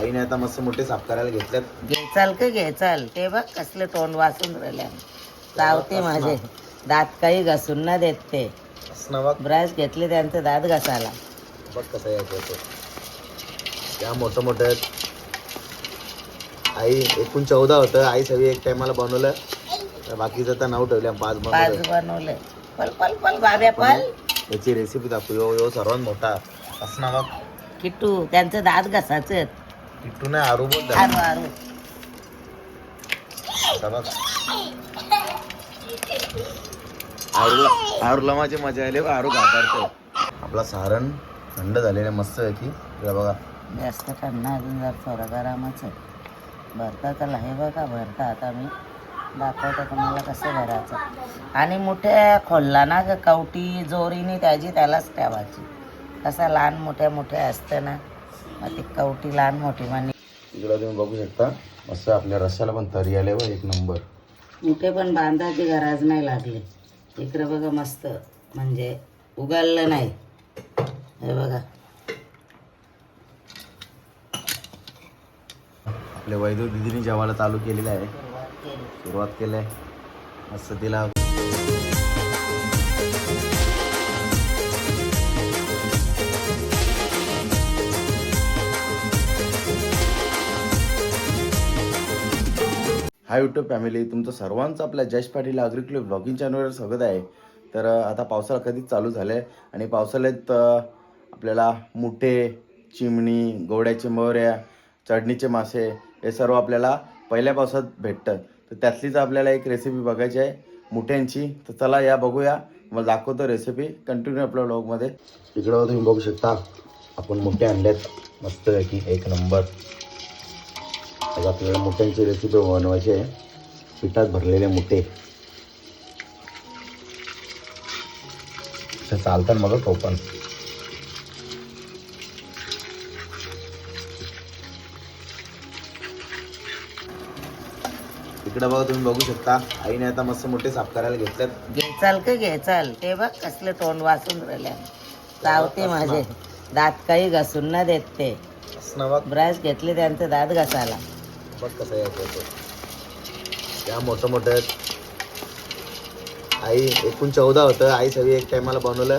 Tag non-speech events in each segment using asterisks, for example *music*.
आईने आता मस्त मोठे साफ करायला घेतल्यात घे चाल का घे चाल ते बघ कसले तोंड वाचून राहिले. चावते माझे. दात काही घासून ना देत ते. बघ. ब्रश घेतले त्यांचे दात घासायला. बघ कसं यायचं होतं त्या मोठं मोठं आहेत. आई एकूण चौदा होतं. आई सगळी एक टायमाला बनवलं. तर बाकीचं तर नाव ठेवल्या. पाच पाच बनवलं बनवले पल पल पल बाब्या पल. याची रेसिपी दाखवू. यो यो सर्वात मोठा. असं ना बघ. किट्टू त्यांचे दात घासाचे किट्टू नाही आरू बोल आरू आरूला माझी मजा आली बा, आरू घाबरतो. आपला सारण थंड झालेलं मस्त आहे की? बघा. जास्त थंड अजून जर थोडं गरमच आहे. भरता तर हे बघा भरता आता मी दाखवतो तुम्हाला कसं भरायचं. आणि मोठ्या खोलला ना ग कवटी जोरीने त्याची त्यालाच ठेवायची. कसा लहान मोठ्या मोठ्या असतं ना. मग ती कवटी लहान मोठी म्हणजे इकडं तुम्ही बघू शकता मस्त आपल्या रस्स्याला पण तरी आले बा एक नंबर. मोठे पण बांधायची गरज नाही लागली. इकडं बघा मस्त म्हणजे उगाळलं नाही. हे बघा. आपल्या वैद्य दिदीने जेवायला चालू केलेलं आहे. सुरुवात केलंय. मस्त तिला हाय युट्यूब फॅमिली तुमचं सर्वांचं आपल्या जश पाटील अग्रिक्लिप ब्लॉगिंग चॅनलवर स्वागत आहे. तर आता पावसाळा कधीच चालू झालं आहे आणि पावसाळ्यात आपल्याला मुठे चिमणी गोड्याचे मोहऱ्या चढणीचे मासे हे सर्व आपल्याला पहिल्या पावसात भेटतं तर त्यातलीच आपल्याला एक रेसिपी बघायची आहे मुठ्यांची. तर चला या बघूया. मग दाखवतो रेसिपी कंटिन्यू आपल्या ब्लॉगमध्ये इकडं तुम्ही बघू शकता आपण मुठे आणल्यात. मस्त की एक नंबर आज आपल्याला मुठ्यांची रेसिपी बनवायची आहे. पिठात भरलेले मुठे. चालतात मग टोपण इकडे बघा तुम्ही बघू शकता. आईने आता मस्त मोठे साफ करायला घेतल्यात घे चाल का घे चाल ते बघ कसले तोंड वाचून राहिले चावते माझे. दात काही घासून ना देत ते. ब्रश घेतले त्यांचे दात घासायला. कसं यायचं होतं. त्या मोठं मोठं आहेत. आई एकूण चौदा होतं. आई सगळी एक टायमाला बनवलं.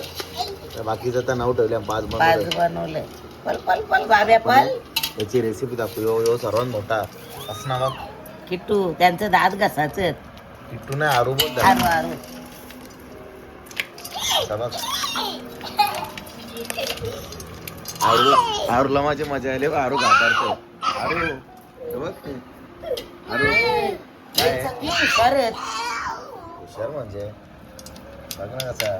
तर बाकीचं तर नाव ठेवल्या पाच पाच बनवलं बनवले पल पल पल बाब्या पल. याची रेसिपी दाखवू. यो यो सर्वात मोठा. असं ना बघ. किट्टू त्यांचे दात घासाचे. किट्टू नाही आरू बोल आरू आरूला माझी मजा आली. आरू घाबरतो. आरू. काय? परत हुशार म्हणजे. बघ ना कसा.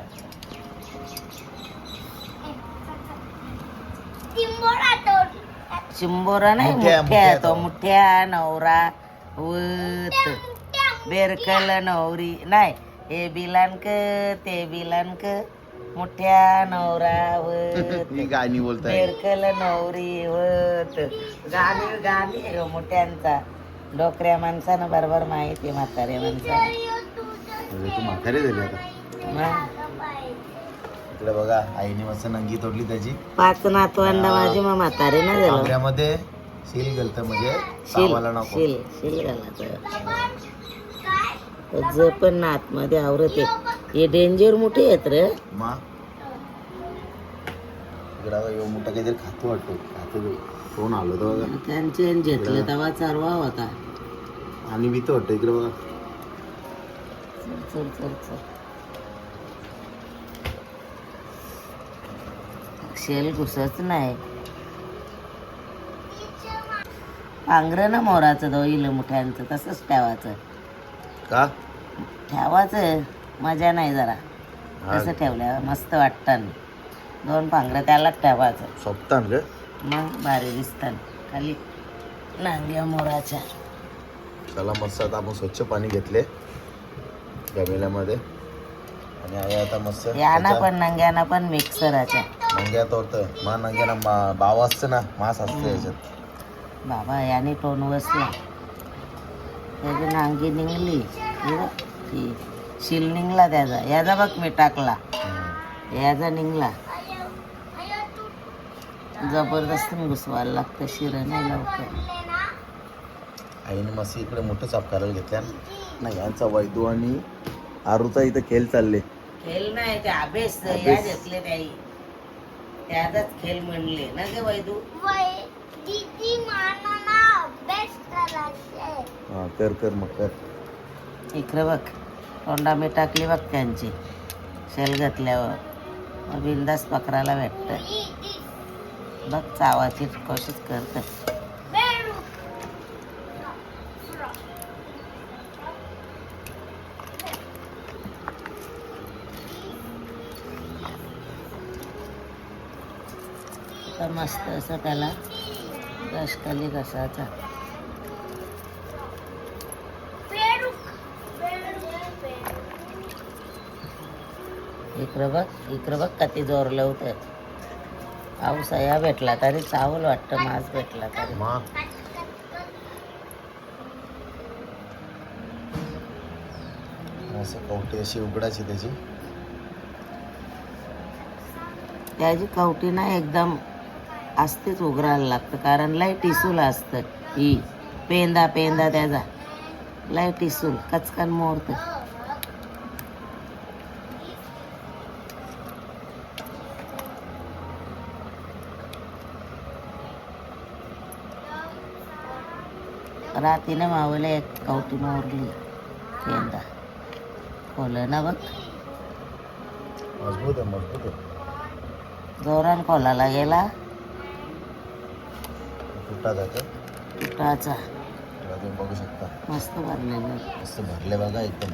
चिंबोरा नाही मुठ्या, मुठ्या तो. मुठ्या नवरा वत बेरकल नवरी. नाही हे बिलानक ते बिलानक. मुठ्या नवरा वत ही गाणी बोलताय. बेरकल नवरी वत गाणी गाणी आहे मोठ्यांचा. डोकऱ्या माणसानं बरोबर माहिती म्हाताऱ्या माणसानं. तू म्हातारी झाली आता. मग? इकडे बघा आईने मस्त नंगी तोडली त्याची. पाच नातवंड माझी मग म्हातारे ना झालं. तांब्यामध्ये सील गेलत म्हणजे शिल नको. शिल शिल घालायचं ज पण ना आतमध्ये आवरत आहे. हे डेंजर मोठे आहेत रे. मा. मोठा काहीतरी खातो वाटतो. खातो आलो तर बघा. त्यांचे घेतलं तेव्हा चालवा होता. आणि भीतो वाटतं इकडे बघा. चल चल चल शेल घुसच नाही. पांघरं ना मोराचं दोईल मुठ्यांचं तसंच ठेवायचं. का? ठेवायचं. मजा नाही जरा. तसं ठेवल्यावर मस्त वाटतं. दोन पांघरं त्यालाच ठेवायचं. सोपतान ग? मग भारी दिसतात खाली नांग्या मोराच्या. चला मस्त आता आपण स्वच्छ पाणी घेतले गमेल्यामध्ये आणि आई आता मस्त याना पण नंग्याना पण मिक्सराच्या नंग्या तोडतं मा नंग्याना मा- बाव असतं ना मांस असतं याच्यात. बाबा याने टोन बसला त्याची नांगी निघली ती शिल निघला त्याचा याचा बघ मी टाकला. याचा निघला जबरदस्ती घुसवायला लागतं शिरं नाही लवकर आईने मस्त इकडे मोठं चाप करायला घेतल्या नाही यांचा वैदू आणि आरूचा इथं खेळ चालले खेळ नाही ते अभ्यास. घेतले काही त्याचाच खेळ म्हणले ना गे वैदू दीदी मानाना अभ्यास करायचे हा कर कर मग कर. इकडे बघ तोंडा मी टाकली बघ त्यांची. शेल घातल्यावर. मग बिंदास पकडायला भेटत बघ चावाची कोशिश करत. तर मस्त असं त्याला रसकली कसाचा इकडं बघ इकडं बघ किती जोर लावतं पाऊस या भेटला तरी चावल वाटतं मास भेटला तरी. असं कवटी अशी उघडायची त्याची. त्याची कवटी ना एकदम असतेच उघडायला लागतं कारण लय टिसूल असतं ही. पेंदा पेंदा त्याचा. लय टिसूल कचकन मोडतं. रातीने मावले एक कवटी मोरली पेंदा खोलं ना बघ. मजबूत आहे मजबूत आहे. जोरान खोलाला गेला. तुटा जातं. तुटाचा तेव्हा तुम्ही बघू शकता. मस्त भरलेलं मस्त भरले बघा एकदम.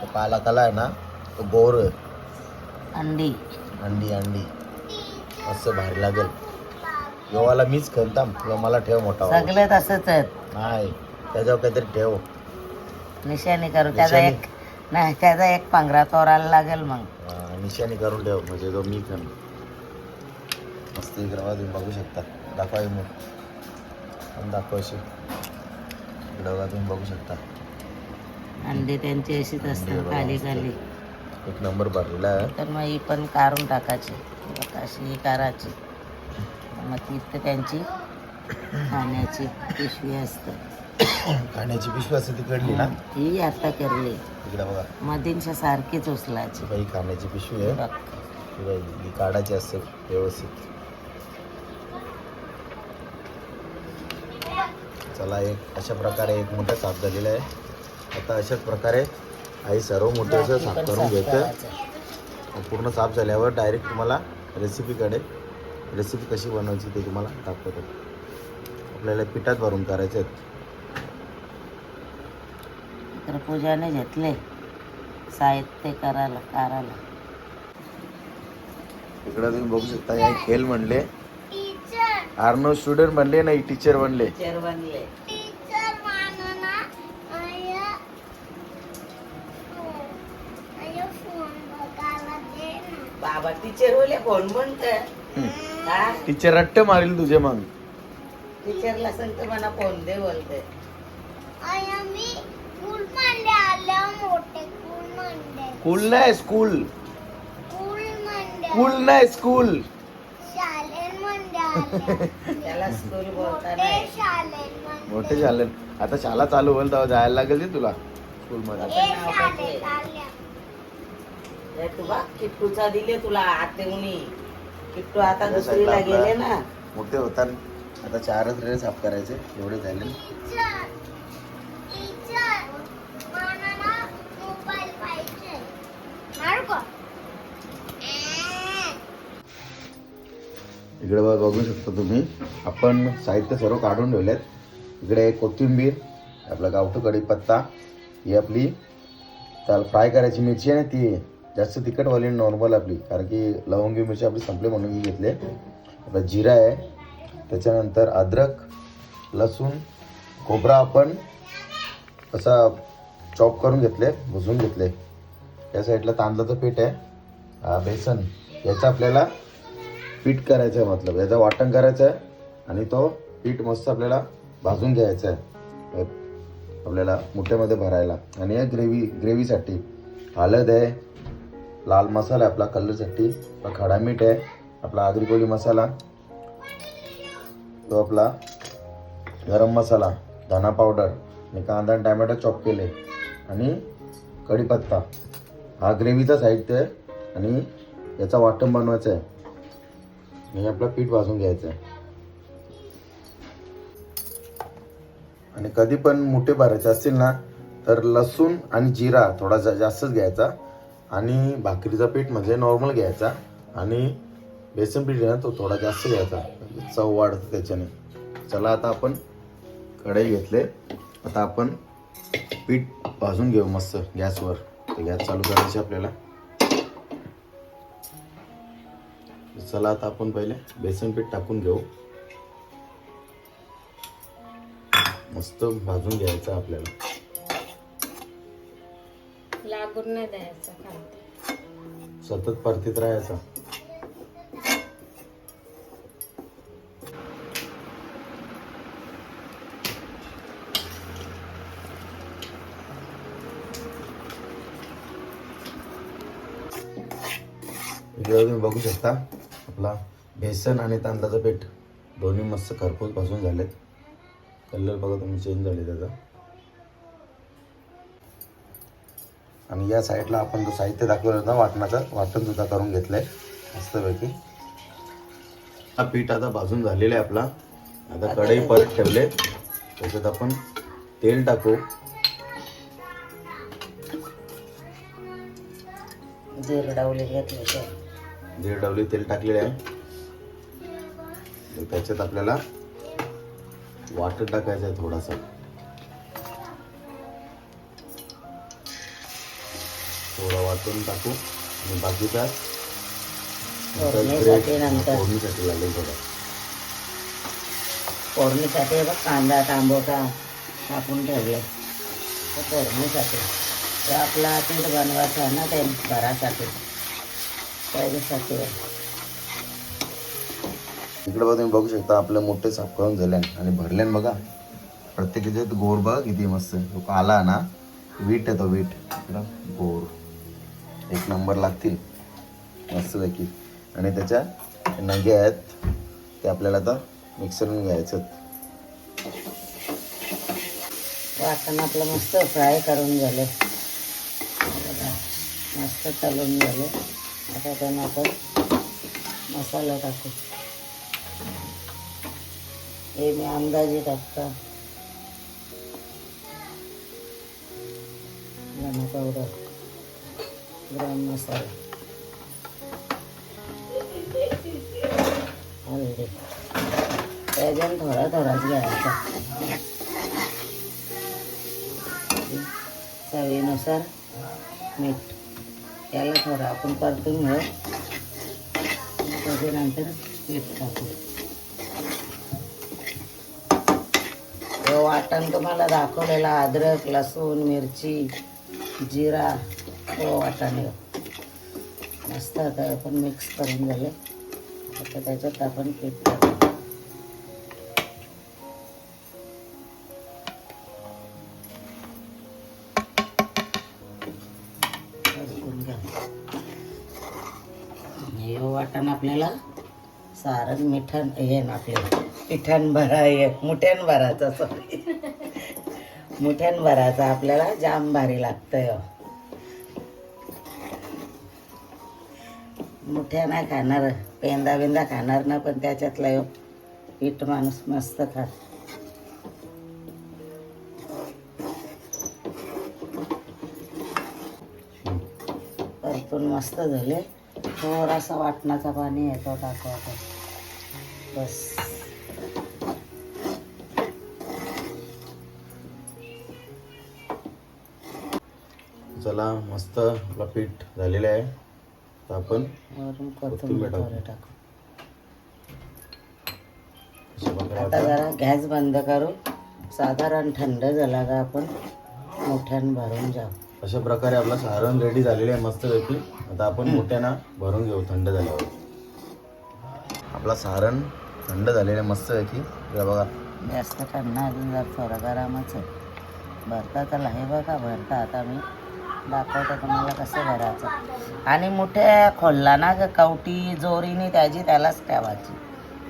तो पाला कला आहे ना तो गोर आहे. अंडी. अंडी अंडी. मस्त भारी लागेल. योवाला मीच खणताम किंवा मला ठेव मोठा वाला. सगळे तसंच आहेत. नाही. त्याच्यावर काहीतरी ठेव. निशाणी करू त्याचा निशाणी? एक नाही त्याचा एक पांघरा तोरायला लागेल मग. हा, निशाणी करून ठेव म्हणजे तो मी खण मस्त इकडे बघा तुम्ही बघू शकता. दाखवा मग पण दाखवा अशी. बघा तुम्ही बघू शकता. अंडी त्यांची अशीच असतात खाली. खाली. एक नंबर भरलेला आहे. तर मग ही पण काढून टाकायची. अशी ही करायची. मग ती तर त्यांची खाण्याची पिशवी असते. खाण्याची पिशवी असते ती कडली ना? ही आता करली इकडे बघा. मधींच्या सारखीच उचलायची. बाई खाण्याची पिशवी आहे. ही बाई ही काढायची असते व्यवस्थित. चला एक अशा प्रकारे एक मोठा साफ झालेला आहे. आता अशाच प्रकारे आई सर्व मोठं असं बाकी साफ करून करायचं. पूर्ण साफ झाल्यावर डायरेक्ट तुम्हाला रेसिपीकडे रेसिपी कशी बनवायची ते तुम्हाला दाखवतो. आपल्याला पिठात भरून करायचे आहेत. तर पूजाने घेतले. साहित्य करायला करायला इकडं तुम्ही बघू शकता या खेळ म्हणले. टीचर आर्नो स्टुडंट बनले नाही टीचर बनले. चेअर बनले. टीचर मानाना आया आया फोन बघायला दे ना. बाबा टीचर बोले कोण म्हणत हा? टीचर रट्ट मारेल तुझे मग. टीचरला सांगते मला फोन दे बोलते आया मी स्कूल मध्ये आल्या मोठे स्कूल मध्ये स्कूल नाही स्कूल. स्कूल नाही स्कूल. शाळेमध्ये आल्या *laughs* त्याला स्कूल बोलता मोठे नाही. शाळेमध्ये मोठे झाले आता शाळा चालू होईल तेव्हा जायला लागेल ते तुला? स्कूल मध्ये. हे किट्टूचा दिले तुला आतेवणी किट्टू आता दुसरीला गेले ना. मोठे होतात. आता चारच रे साफ करायचे. एवढे झाले टीचर टीचर मानाना मोबाईल पाहिजे मारू का इकडे बघू शकता तुम्ही. आपण साहित्य सर्व काढून ठेवलेत. इकडे कोथिंबीर आपला गावठी कढीपत्ता ही आपली त्याला फ्राय करायची मिरची आहे ना ती जास्त तिखटवाली नॉर्मल आपली. कारण की लवंगी मिरची आपली संपली म्हणून मी घेतले. आपला जिरा आहे. त्याच्यानंतर अद्रक लसूण खोबरा आपण असा चॉप करून घेतले भुजून घेतले. या साईडला तांदळाचं पीठ आहे. बेसन याचं आपल्याला पीठ करायचं आहे मतलब. याचं वाटण करायचं आहे आणि तो पीठ मस्त आपल्याला भाजून घ्यायचा आहे आपल्याला मुठ्यामध्ये भरायला. आणि या ग्रेव्ही ग्रेव्हीसाठी हळद आहे लाल मसाला आहे आपला कलरसाठी. आपला खडा मीठ आहे आपला आगरी मसाला. तो आपला गरम मसाला धना पावडर आणि कांदा आणि टॅमॅटो चॉप केले. आणि कढीपत्ता. हा ग्रेव्हीचा साहित्य आहे आणि याचा वाटण बनवायचं आहे म्हणजे आपलं पीठ भाजून घ्यायचं आहे आणि कधी पण मोठे भरायचे असतील ना तर लसूण आणि जिरा थोडा जा जास्तच घ्यायचा. आणि भाकरीचा पीठ म्हणजे नॉर्मल घ्यायचा. आणि बेसन पीठ आहे ना तो थोडा जास्त घ्यायचा. म्हणजे चव वाढते त्याच्याने. चला आता आपण कढई घेतले. आता आपण पीठ भाजून घेऊ मस्त गॅसवर. तर गॅस चालू करायची आपल्याला. चला आता आपण पहिले बेसन पीठ टाकून घेऊ. मस्त भाजून घ्यायचं आपल्याला. लागून नाही द्यायचं खालती सतत परतीत राहायचा. तुम्ही बघू शकता. आपला बेसन आणि तांदळाचं पीठ. दोन्ही मस्त खरपूस भाजून झालेत. कलर बघा तुम्ही चेंज झाले त्याचा. आणि या साईडला आपण जो साहित्य दाखवलं होतं वाटणाचं वाटण सुद्धा करून घेतलंय. मस्तपैकी. हा पीठ आता भाजून झालेला आहे आपला. आता कढई परत ठेवले. त्याच्यात आपण तेल टाकू. जीर डावले घेतले दीड डवली तेल टाकलेले आहे. तर त्याच्यात आपल्याला वाटण टाकायचं आहे थोडासा. थोडा वाटून टाकू. आणि बाकीचा फोडणीसाठी लागेल थोडा. फोडणीसाठी बघ कांदा तांबोटा टाकून ठेवले. फोडणीसाठी. ते आपला पीठ बनवायचं आहे ना ते घरासाठी इकडे बघा तुम्ही बघू शकता आपले मोठे साफ करून झाले आणि भरले बघा प्रत्येकाचे गोर बघा किती मस्त. तो काला ना वीट आहे तो वीट. इकडं गोर. एक नंबर लागतील. मस्तपैकी आणि त्याच्या नगे आहेत ते आपल्याला आता मिक्सरमध्ये घ्यायचं वाटण आपलं मस्त फ्राय करून झाले. मस्त तळून झाले. आता त्यांना आपण मसाला टाकू. हे मी अंदाजे टाकता. धना पावडर गरम मसाला. हळदी. त्याच्यानं थोडा थोडाच घ्यायचा. चवीनुसार मीठ. याला थोडं आपण परतून घेऊ त्याच्यानंतर पीठ टाकू. वाटण तुम्हाला दाखवलेला अद्रक लसूण मिरची जिरा तो वाटण मस्त आता आपण मिक्स करून झाले. आता त्याच्यात आपण पीठ टाकू. आपल्याला सारण मिठण हे ना आपले पिठण भरा ये मुठ्यान भराचा सॉरी मुठ्यान भराचा आपल्याला जाम भारी लागतंय. मुठ्या नाही खाणार पेंदा बिंदा खाणार ना पण त्याच्यातला यो पीठ माणूस मस्त खात परतून मस्त झाले. थोडासा वाटणाचा पाणी येतो टाकावं बस. चला मस्त आपला पीठ झालेलं आहे. तर आपण कोथिंबीर टाकू. आता जरा गॅस बंद करू. साधारण थंड झाला का आपण मोठ्यानं भरून जाऊ. अशा प्रकारे आपलं सारण रेडी झालेलं आहे मस्तपैकी आता आपण मोठ्यानं भरून घेऊ थंड झाल्यावर. आपला सारण थंड झालेलं आहे मस्तपैकी हे बघा. जास्त थंड अजून जर थोडं गरमच आहे. भरता तर आहे बघा भरता. आता मी दाखवतो तुम्हाला कसं भरायचं. आणि मोठ्या खोलला ना ग कवटी जोरीने त्याची त्यालाच ठेवायची.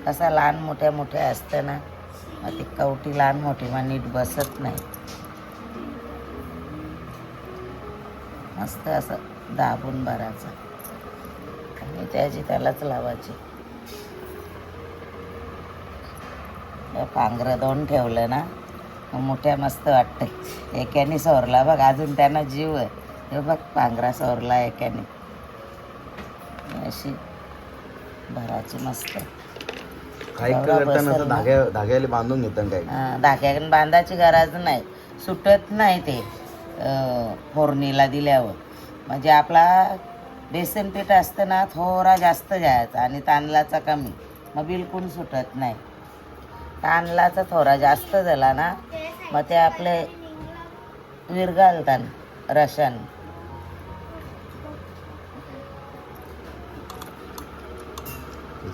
कसा लहान मोठ्या मोठ्या असतं ना मग ती कवटी लहान मोठी मग नीट बसत नाही. मस्त असं दाबून भरायचं. आणि त्याची त्यालाच लावायची. पांघरं दोन ठेवलं ना मोठ्या मस्त वाटते एकाने सोरला बघ अजून त्यांना जीव आहे. हे बघ पांघरा सोरला एकाने. अशी भराची मस्त. काही. धाग्या धाग्याला बांधून घेतात काय धाग्याने बांधायची गरज नाही. सुटत नाही ते. फोडणीला दिल्यावर. म्हणजे आपला बेसन पीठ असतं ना थोडा जास्त जायचा आणि तांदळाचा कमी. मग बिलकुल सुटत नाही. तांदळाचा थोडा जास्त झाला ना मग ते आपले विरघळतात रशन.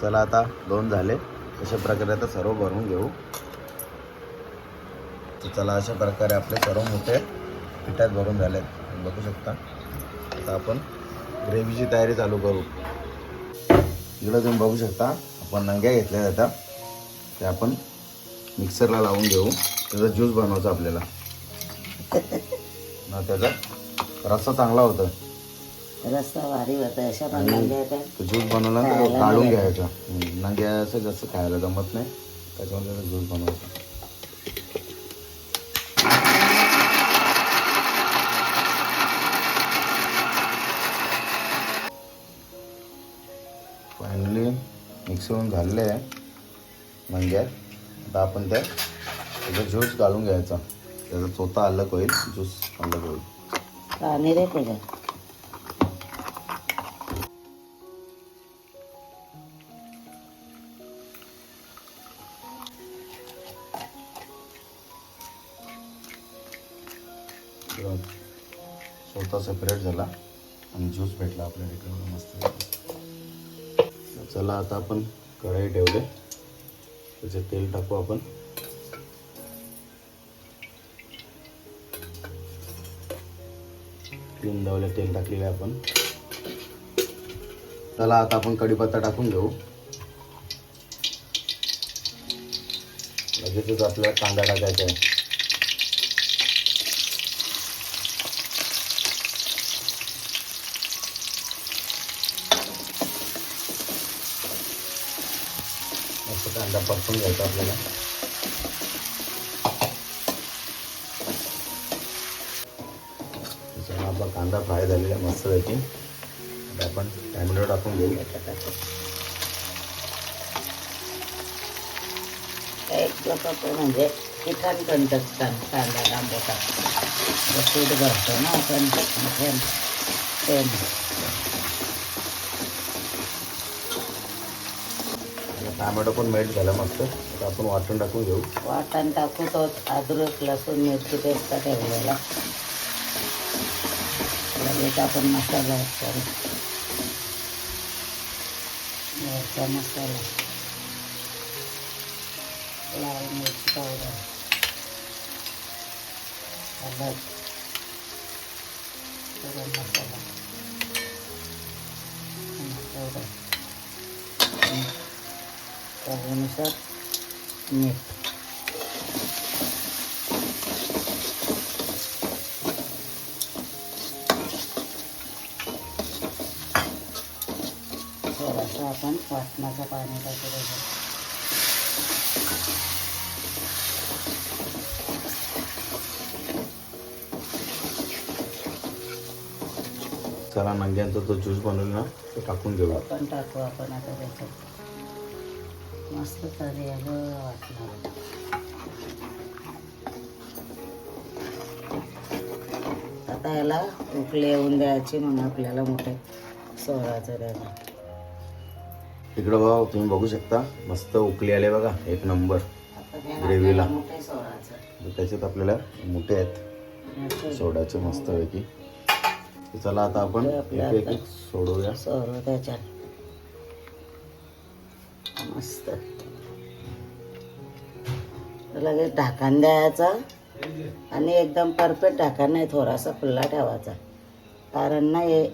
चला आता दोन झाले. अशा प्रकारे आता सर्व भरून घेऊ. चला अशा प्रकारे आपले सर्व मोठे पिठात भरून झालेत बघू शकता. आता आपण ग्रेव्हीची तयारी चालू करू. इकडं तुम्ही बघू शकता. आपण नंग्या घेतल्या जातात. ते आपण मिक्सरला लावून घेऊ. त्याचा ज्यूस बनवायचा आपल्याला. ना त्याचा रस्सा चांगला होता. रस्ता भारी होता. अशा पण आणि नंग्या त्या तो. ज्यूस बनवला काढून घ्यायचा. नंग्या असं जास्त खायला जमत नाही. त्याच्यामुळे त्याचा ज्यूस बनवायचा. फायनली मिक्स होऊन झालेले आहे. नंग्या आता आपण त्या त्याचा ज्यूस काढून घ्यायचा. त्याचा चोथा अलग होईल ज्यूस अलग होईल. पाणी रे किंवा स्वतः सेपरेट झाला आणि ज्यूस भेटला आपल्याला. इकडे मस्त. चला आता आपण कढाई ठेवले. त्याचे तेल टाकू आपण. तीन दवले तेल टाकलेले आपण. चला आता आपण कढीपत्ता टाकून घेऊ. लगेचच आपल्याला कांदा टाकायचा आहे मस्त कांदा परतून घ्यायचा आपल्याला? त्याच्यामुळे आपला कांदा फ्राय झालेला आहे मस्तपैकी आपण टॅमॅटो टाकून घेऊ एक म्हणजे ठिकाण कंटक कांदा कांदा पीठ भरतो ना ते ते टॅमॅटो पण मेल्ट झाला मस्त. आता आपण वाटण टाकून घेऊ. वाटण टाकू तो अद्रक लसूण मिरची पेस्ट ठेवलेला. लगेच आपण मसाला ऍड करू. वरचा मसाला. लाल मिरची पावडर. हळद गरम मसाला. पावडर. चवीनुसार मीठ थोडंसं आपण वाटणाचं पाणी टाकू द्यायचं चला नंग्यांचा तो ज्यूस बनवला ना तो टाकून घेऊ पण टाकू आपण आता त्याच्यात मस्त तरी आलं वाटणार आता याला उकले येऊन द्यायची मग आपल्याला मोठे सोळाचं द्यायला इकडं बघा तुम्ही बघू शकता मस्त उकली आले बघा एक नंबर. ग्रेव्हीला. मोठे सोळाचं. त्याच्यात आपल्याला मोठे आहेत. मोठे. सोडायचे मस्तपैकी. चला आता आपण एक एक सोडूया. सोडू त्याच्यात मस्त. लगेच ढाकण द्यायचा आणि एकदम परफेक्ट ढाकण नाही थोडासा खुल्ला ठेवायचा. कारण ना हे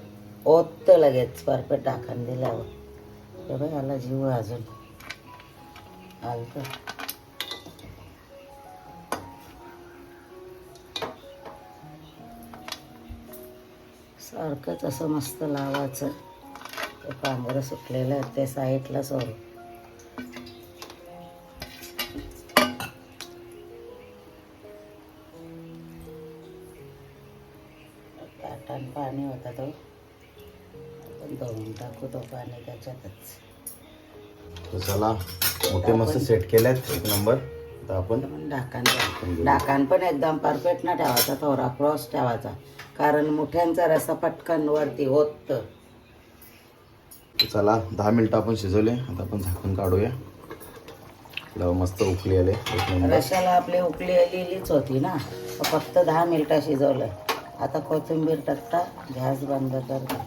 ओततं लगेच परफेक्ट ढाकण दिल्यावर. हे बघ याला जीव अजून. हलकं सारखंच असं मस्त लावायचं. ते पांघरं सुटलेलं आहे ते साईडला सोडून. होता तो आपण धुवून टाकू तो पाणी त्याच्यातच. तर चला मोठे मस्त सेट केलेत एक नंबर आता आपण पण ढाकण ढाकण पण एकदम परफेक्ट ना ठेवायचा थोडा क्रॉस ठेवायचा. कारण मुठ्यांचा रसा पटकन वरती होत. तर चला दहा मिनिटं आपण शिजवले. आता आपण झाकण काढूया. मस्त उकळी आले. रशाला आपली उकळी आलेलीच होती ना. तर फक्त दहा मिनिटं शिजवलं. आता कोथिंबीर टाकता गॅस बंद करता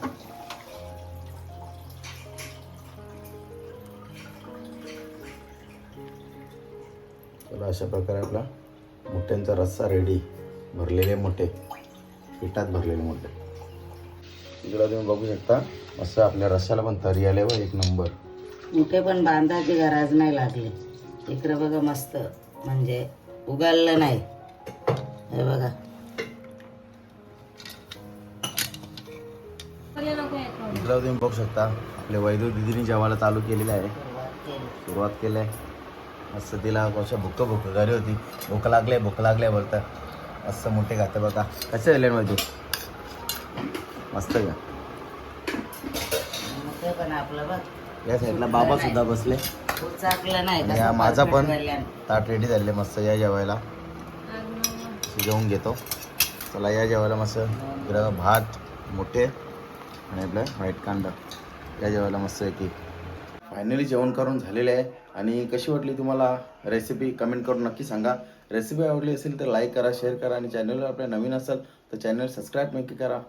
चला अशा प्रकारे आपला मोठ्यांचा रस्सा रेडी भरलेले मोठे. पिठात भरलेले मोठे. इकडं तुम्ही बघू शकता मस्त आपल्या रस्स्याला पण तरी आले व एक नंबर. मुठे पण बांधायची गरज नाही लागली. इकडे बघा मस्त म्हणजे उगाळलं नाही. हे बघा. इकडं तुम्ही बघू शकता आपल्या वैद्य दिदीने जेवायला चालू केलेलं आहे. सुरुवात केली आहे. मस्त तिला कशा भुक्क भुक्क घरी होती. भूक लागले भूक लागले बोलतं. मस्त मोठे खाते बघा. कसे झाले वैद्य? मस्त का? मुठे पण आपलं बघ. या साईडला बाबा सुद्धा बसले. हा माझा पण. ताट रेडी झाले मस्त या जेवायला. जेवून घेतो. चला या जेवायला मस्त. भात मोठे. आणि आपलं व्हाईट कांदा या जेवायला मस्त की फायनली जेवण करून झालेले आहे. आणि कशी वाटली तुम्हाला रेसिपी कमेंट करून नक्की सांगा. रेसिपी आवडली असेल तर लाईक करा शेअर करा आणि चॅनलवर आपल्या नवीन असाल तर चॅनल सबस्क्राईब नक्की करा.